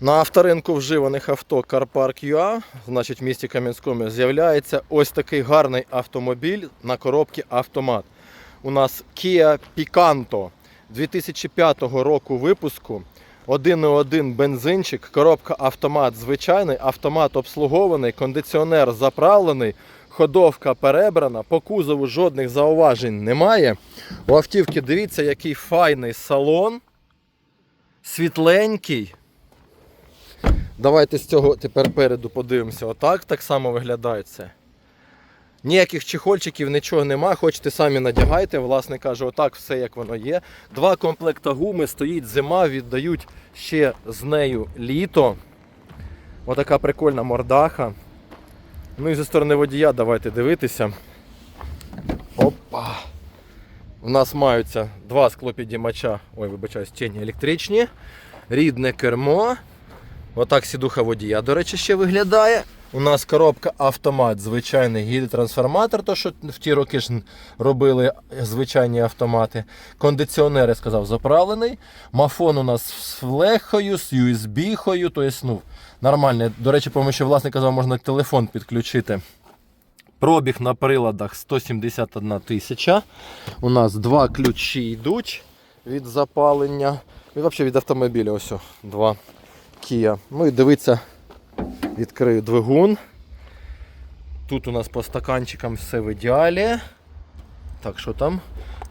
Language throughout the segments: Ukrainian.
На авторинку вживаних авто CarPark UA, значить в місті Кам'янському, з'являється ось такий гарний автомобіль на коробці автомат. У нас Kia Picanto 2005 року випуску. 1.1 бензинчик, коробка автомат звичайний, автомат обслугований, кондиціонер заправлений, ходовка перебрана, по кузову жодних зауважень немає. У автівки дивіться, який файний салон, світленький. Давайте з цього тепер переду подивимося. Отак так само виглядає це. Ніяких чехольчиків, нічого нема. Хочете самі надягайте. Власник каже, отак все як воно є. Два комплекта гуми, стоїть зима, віддають ще з нею літо. Отака прикольна мордаха. Ну і зі сторони водія давайте дивитися. Опа. У нас маються два склопідіймача, ой, вибачаюсь, тіні електричні, рідне кермо. Отак сідуха водія, до речі, ще виглядає. У нас коробка автомат, звичайний гідротрансформатор, то що в ті роки ж робили звичайні автомати. Кондиціонер, я сказав, заправлений. Мафон у нас з флехою, з USB-хою, то ну, нормальний. До речі, по що власник казав, можна телефон підключити. Пробіг на приладах 171 тисяча. У нас два ключі йдуть від запалення. І взагалі від автомобіля ось два Kia. Ну і дивіться, відкрию двигун. Тут у нас по стаканчикам все в ідеалі. Так, що там?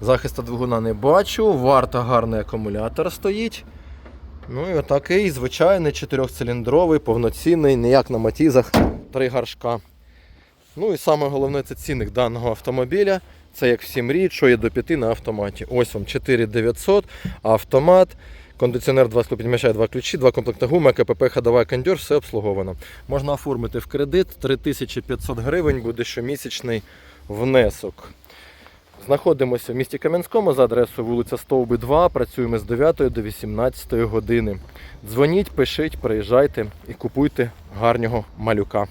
Захисту двигуна не бачу. Варта гарний акумулятор стоїть. Ну і отакий звичайний чотирьохциліндровий, повноцінний, не як на матізах, три горшка. Ну і саме головне це цінник даного автомобіля. Це як всі мріють, що є до 5 на автоматі. Ось вам 4900, автомат, кондиціонер 2 склопідмішає, 2 ключі, 2 комплекти гуми, КПП, ходова кондьор, все обслуговано. Можна оформити в кредит 3500 гривень буде щомісячний внесок. Знаходимося в місті Кам'янському за адресою вулиця Стовби 2. Працюємо з 9 до 18 години. Дзвоніть, пишіть, приїжджайте і купуйте гарного малюка.